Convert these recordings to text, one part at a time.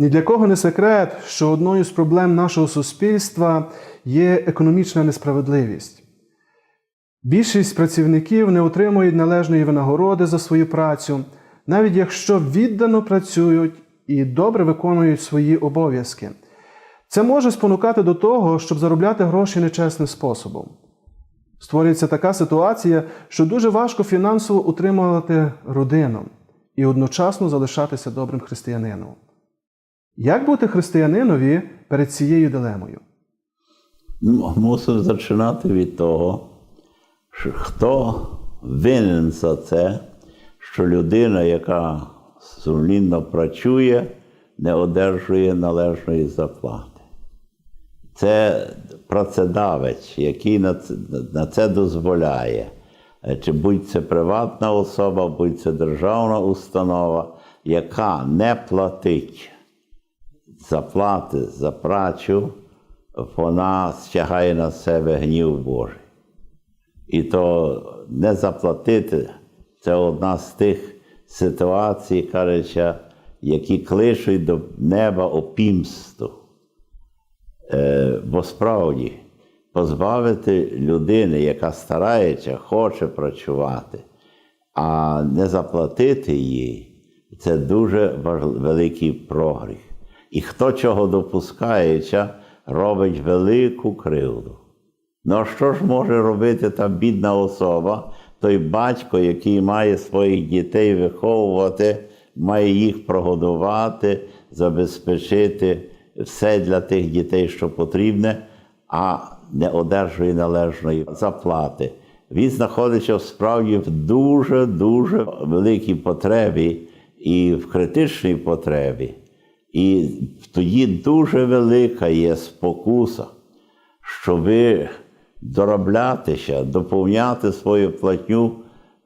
Ні для кого не секрет, що одною з проблем нашого суспільства є економічна несправедливість. Більшість працівників не отримують належної винагороди за свою працю, навіть якщо віддано працюють і добре виконують свої обов'язки. Це може спонукати до того, щоб заробляти гроші нечесним способом. Створюється така ситуація, що дуже важко фінансово утримувати родину і одночасно залишатися добрим християнином. Як бути християнинові перед цією дилемою? Мусив починати від того, що хто винен за це, що людина, яка сумлінно працює, не одержує належної заплати. Це працедавець, який на це, на це дозволяє. Е, Чи будь це приватна особа, будь це державна установа, яка не платить заплати за працю, вона стягає на себе гнів Божий. І то не заплатити це одна з тих ситуацій, кажучи, які кличуть до неба опімсту. Е, бо справді позбавити людини, яка старається, хоче працювати, а не заплатити їй, це дуже великий прогріх. І хто чого допускається, робить велику кривду. Ну а що ж може робити та бідна особа, той батько, який має своїх дітей виховувати, має їх прогодувати, забезпечити все для тих дітей, що потрібне, а не одержує належної заплати. Він знаходиться в справді в дуже-дуже великій потребі і в критичній потребі. І тоді дуже велика є спокуса, щоби дороблятися, доповняти свою платню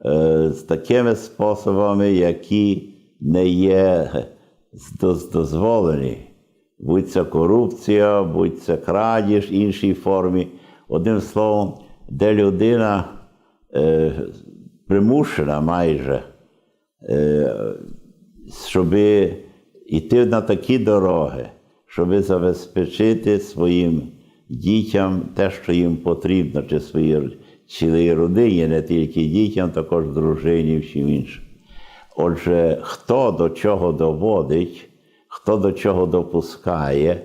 е, з такими способами, які не є дозволені. Будь це корупція, будь це крадіж в іншій формі. Одним словом, де людина е, примушена майже е, щоб йти на такі дороги, щоб забезпечити своїм дітям те, що їм потрібно, чи своїй цілій родині, не тільки дітям, також дружині, всім іншим. Отже, хто до чого доводить, хто до чого допускає,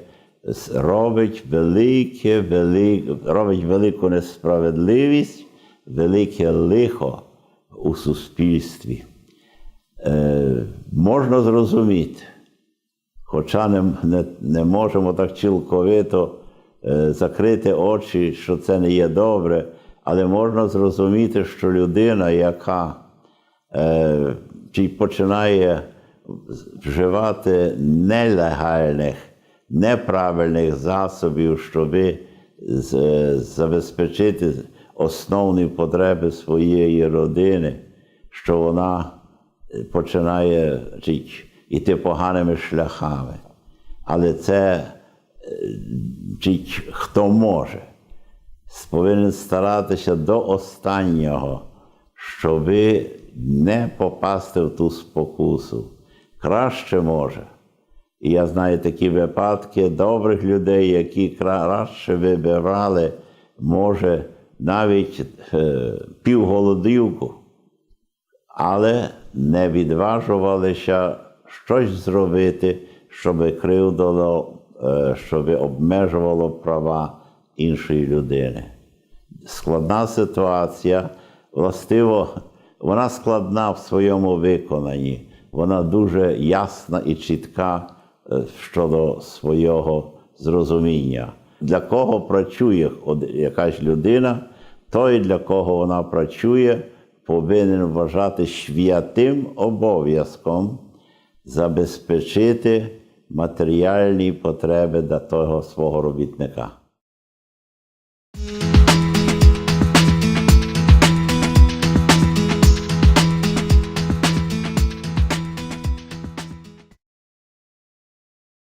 робить велике, велике, робить велику несправедливість, велике лихо у суспільстві. Е, можна зрозуміти, хоча не, не, не можемо так цілковито е, закрити очі, що це не є добре, але можна зрозуміти, що людина, яка е, чи починає вживати нелегальних, неправильних засобів, щоб забезпечити основні потреби своєї родини, що вона починає чи, йти поганими шляхами. Але це е, хто може, повинен старатися до останнього, щоб не попасти в ту спокусу. Краще може. І я знаю такі випадки добрих людей, які краще вибирали, може, навіть е, півголодівку, але не відважувалися щось зробити, щоб кривдило, е, щоб обмежувало права іншої людини. Складна ситуація, властиво, вона складна в своєму виконанні, вона дуже ясна і чітка е, щодо свого зрозуміння. Для кого працює якась людина, той, для кого вона працює, повинен вважати святим обов'язком забезпечити матеріальні потреби для того свого робітника.